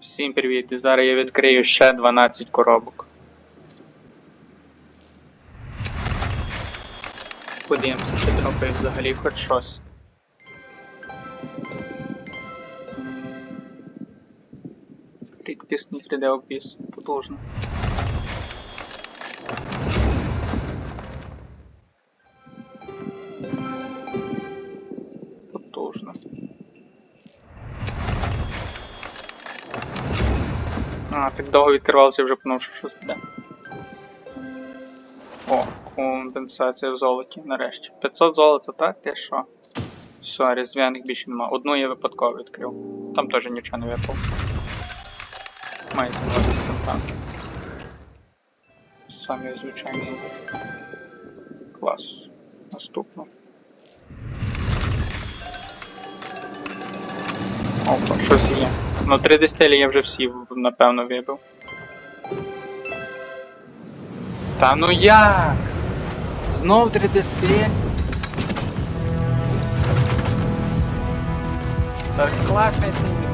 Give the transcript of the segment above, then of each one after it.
Всім привіт! І зараз я відкрию ще 12 коробок. Подивимося, чи дропає взагалі хоч щось. Рідкісний 3D опис. Потужно. Потужно. А, так довго відкривалося, вже подумав, що щось буде. О, компенсація в золоті, нарешті. 500 золота, так? Ти що? Все, різдвяних більше нема. Одну я випадково відкрив. Там теж нічого не випав. Має змінитися там. Самі звичайні. Клас. Наступно. Опа, щось є. Ну 3D стилі я вже всі напевно вибив. Та ну як? Знов 3D стиль? Так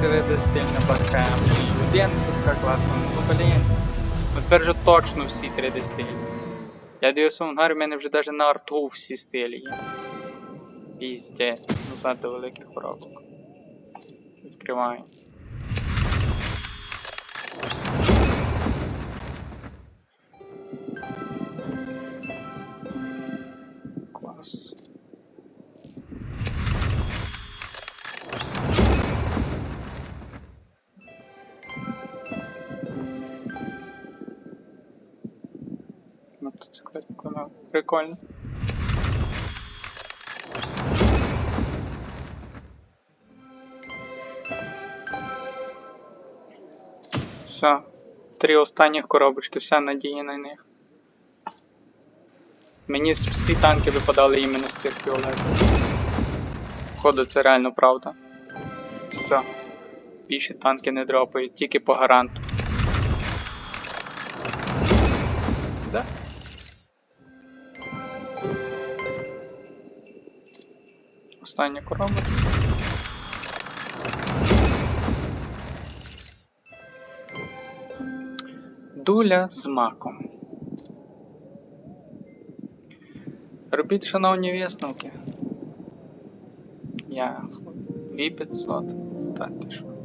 3D стиль на БКМ. І один така класна, ну блін. Ну тепер же точно всі 3D стилі. Я дивився в ангарі, в мене вже навіть на арту всі стилі є. Пізде. Назад до великих коробок. Відкриваємо. Мотоциклет виконав. Прикольно. Все. Три останніх коробочки, вся надія на них. Мені всі танки випадали іменно з цих фіолетових. Походу, це реально правда. Все. Більше танки не дропають, тільки по гаранту. Да? Остання корабль. Дуля з маком. Робіть, шановні висновки. Я віпець, от, так ти що?